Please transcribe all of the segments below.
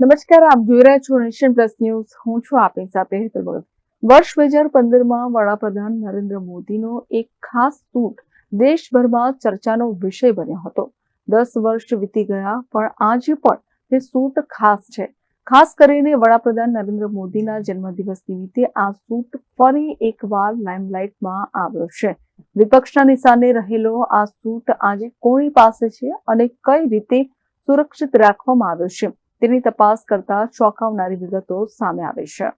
નમસ્કાર, આપ જોઈ રહ્યા છો નેશન પ્લસ ન્યૂઝ. હું છું આપની સાથે હેતલ વર્ષ બે હજાર પંદરમાં વડાપ્રધાન નરેન્દ્ર મોદીનો એક ખાસ સૂટ દેશભરમાં ચર્ચાનો વિષય બન્યો હતો. દસ વર્ષ વીતી ગયા, પણ આજે પણ તે સૂટ ખાસ છે. ખાસ કરીને વડાપ્રધાન નરેન્દ્ર મોદીના જન્મદિવસ નિમિત્તે આ સૂટ ફરી એકવાર લાઇમલાઇટમાં આવ્યો છે. વિપક્ષના નિશાને રહેલો આ સૂટ આજે કોની પાસે છે અને કઈ રીતે સુરક્ષિત રાખવામાં આવ્યો છે? તેની તપાસ કરતા ચોંકાવનારી વિગતો સામે આવે છે.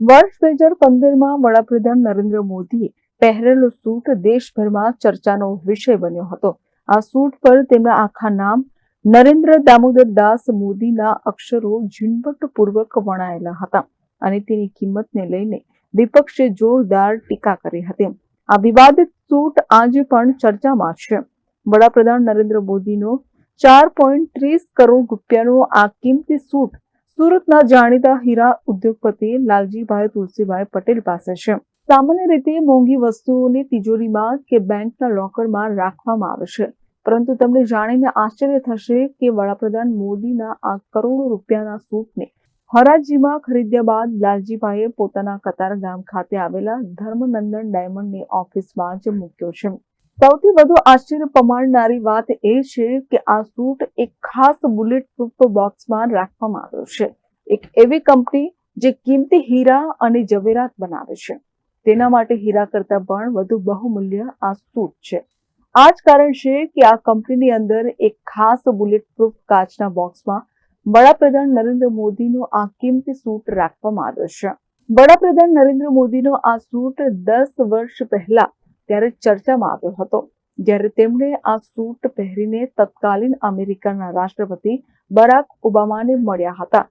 વર્ષ બે હજાર પંદરમાં વડાપ્રધાન નરેન્દ્ર મોદીએ પહેરેલો સૂટ દેશભરમાં ચર્ચાનો વિષય બન્યો હતો. આ સૂટ પર તેમના આખા નામ નરેન્દ્ર દામોદર દાસ મોદીના અક્ષરો ઝીણવટપૂર્વક વણાયેલા હતા અને તેની કિંમતને લઈને વિપક્ષે જોરદાર ટીકા કરી હતી. આ વિવાદિત સૂટ આજે પણ ચર્ચામાં છે. વડાપ્રધાન નરેન્દ્ર મોદીનો ચાર પોઈન્ટ ત્રીસ કરોડ રૂપિયાનો આ કિંમતી સૂટ સુરતના જાણીતા હીરા ઉદ્યોગપતિ લાલજીભાઈ તુલસીભાઈ પટેલ પાસે છે. સામાન્ય રીતે મોંઘી વસ્તુઓને તિજોરીમાં કે બેંકના લોકરમાં રાખવામાં આવે છે. પરંતુ તમને જાણીને આશ્ચર્ય થશે કે વડાપ્રધાન મોદીના આ કરોડો રૂપિયાના સૂટને હરાજીમાં ખરીદ્યા બાદ લાલજીભાઈએ પોતાના કતાર ગામ ખાતે આવેલા ધર્મનંદન ડાયમંડની ઓફિસમાં જ મૂક્યો છે. સૌથી વધુ આશ્ચર્ય પમાડનારી વાત એ છે કે આ સૂટ એક ખાસ બુલેટ પ્રૂફ બોક્સમાં રાખવામાં આવ્યો છે. એક એવી કંપની જે કિંમતી હીરા અને જવેરાત બનાવે છે. તેના માટે હીરા કરતા પણ વધુ બહુમૂલ્ય આ સૂટ છે. આ જ કારણ છે કે આ કંપનીની અંદર એક ખાસ બુલેટ પ્રૂફ કાચના બોક્સમાં વડાપ્રધાન નરેન્દ્ર મોદીનો આ કિંમતી સૂટ રાખવામાં આવ્યો છે. વડાપ્રધાન નરેન્દ્ર મોદીનો આ સૂટ દસ વર્ષ પહેલા ત્યારે ચર્ચામાં આવ્યો હતો. જ્યારે તેમણે આ સૂટ પહેરીને તત્કાલીન અમેરિકાના રાષ્ટ્રપતિ બરાક ઓબામાને મળ્યા હતા.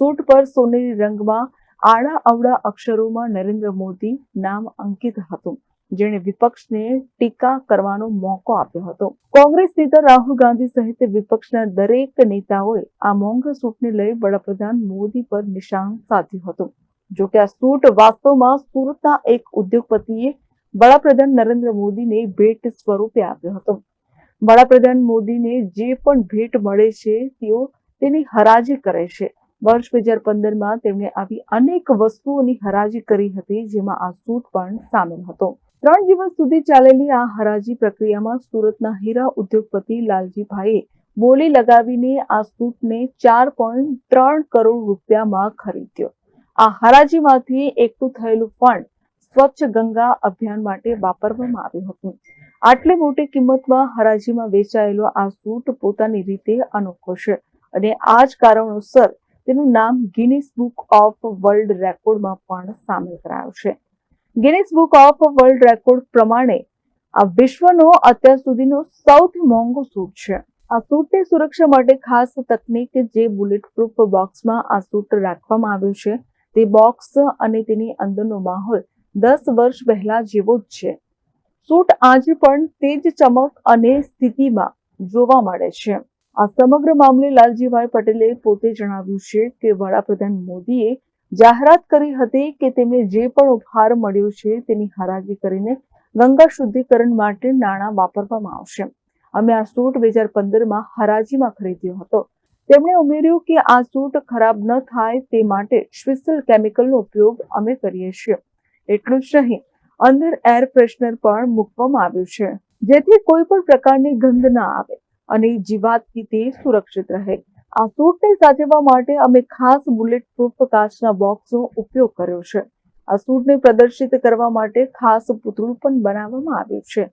સૂટ પર સોનેરી રંગમાં આડા અવડા અક્ષરોમાં નરેન્દ્ર મોદી નામ અંકિત હતું. જેણે વિપક્ષને ટીકા કરવાનો મોકો આપ્યો હતો. કોંગ્રેસ નેતા રાહુલ ગાંધી સહિત વિપક્ષના દરેક નેતાઓએ આ મોંઘા સૂટને લઈ વડાપ્રધાન મોદી પર નિશાન સાધ્યું હતું. જોકે આ સૂટ વાસ્તવમાં સુરતના એક ઉદ્યોગપતિએ વડાપ્રધાન નરેન્દ્ર મોદીને ભેટ સ્વરૂપે આપ્યો હતો. વડાપ્રધાન મોદીને જે પણ ભેટ મળે છે, તેઓ તેની હરાજી કરે છે. વર્ષ બે હજાર પંદરમાં તેમણે આવી અનેક વસ્તુઓની હરાજી કરી હતી, જેમાં આ સૂટ પણ સામેલ હતો. ત્રણ દિવસ સુધી ચાલેલી આ હરાજી પ્રક્રિયામાં સુરતના હીરા ઉદ્યોગપતિ લાલજીભાઈએ બોલી લગાવીને આ સૂટને ચાર પોઈન્ટ ત્રણ કરોડ રૂપિયામાં ખરીદ્યો. આ હરાજીમાંથી એકઠું થયેલું ફંડ સ્વચ્છ ગંગા અભિયાન માટે વાપરવામાં આવ્યું હતું. આટલી મોટી કિંમતમાં હરાજીમાં વેચાયેલો આ સૂટ પોતાની રીતે અનોખો છે અને આ જ કારણોસર તેનું નામ ગિનિસ બુક ઓફ વર્લ્ડ રેકોર્ડમાં પણ સામેલ કરાયું છે. Guinness book of world record પ્રમાણે આ વિશ્વનો અત્યાર સુધીનો સૌથી મોંઘો સૂટ છે. આ સૂટની સુરક્ષા માટે ખાસ તકનીક જે બુલેટ પ્રૂફ બોક્સમાં આ સૂટ રાખવામાં આવ્યું છે તે બોક્સ અને તેની અંદરનો માહોલ દસ વર્ષ પહેલા જેવો જ છે. સૂટ આજે પણ તે જ ચમક અને સ્થિતિમાં જોવા મળે છે. આ સમગ્ર મામલે લાલજીભાઈ પટેલે પોતે જણાવ્યું છે કે વડાપ્રધાન મોદીએ જાહેરાત કરી હતી કે તેમને જે પણ ઉપહાર મળ્યો છે તેની હરાજી કરીને ગંગા શુદ્ધિકરણ માટે નાણાં વાપરવામાં આવશે. અમે આ સૂટ બે હજાર પંદરમાં હરાજીમાં ખરીદ્યો હતો. તેમણે ઉમેર્યું કે આ સૂટ ખરાબ ન થાય તે માટે સ્પેશિયલ કેમિકલનો ઉપયોગ અમે કરીએ છીએ. એટલું જ નહીં, અંદર એર ફ્રેશનર પણ મૂકવામાં આવ્યું છે, જેથી કોઈ પણ પ્રકારની ગંધ ના આવે અને જીવાતથી તે સુરક્ષિત રહે. આ સૂટને સાચવવા માટે અમે ખાસ બુલેટ પ્રૂફ કાચના બોક્સનો ઉપયોગ કર્યો છે. આ સૂટને પ્રદર્શિત કરવા માટે ખાસ પુતળું પણ બનાવવામાં આવ્યું છે.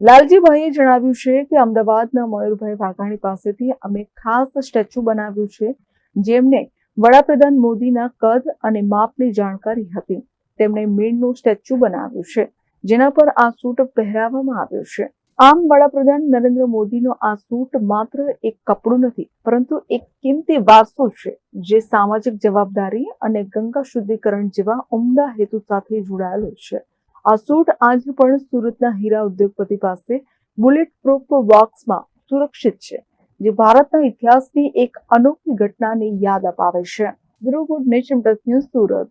લાલજીભાઈએ જણાવ્યું છે કે અમદાવાદના મયુરભાઈ વાઘાણી પાસેથી અમે ખાસ સ્ટેચ્યુ બનાવ્યું છે, જેમને વડાપ્રધાન મોદીના કદ અને માપની જાણકારી હતી. તેમણે મીણનું સ્ટેચ્યુ બનાવ્યું છે, જેના પર આ સૂટ પહેરાવવામાં આવ્યું છે. આમ, વડાપ્રધાન નરેન્દ્ર મોદીનો આ સૂટ માત્ર એક કપડું નથી, પરંતુ એક કિંમતી વારસો છે, જે સામાજિક જવાબદારી અને ગંગા શુદ્ધિકરણ જેવા ઉમદા હેતુ સાથે જોડાયેલો છે. આ સૂટ આજે પણ સુરતના હીરા ઉદ્યોગપતિ પાસે બુલેટ પ્રૂફ બોક્સમાં સુરક્ષિત છે, જે ભારતના ઇતિહાસની એક અનોખી ઘટનાને યાદ અપાવે છે. Bureau good nation plus news Surat.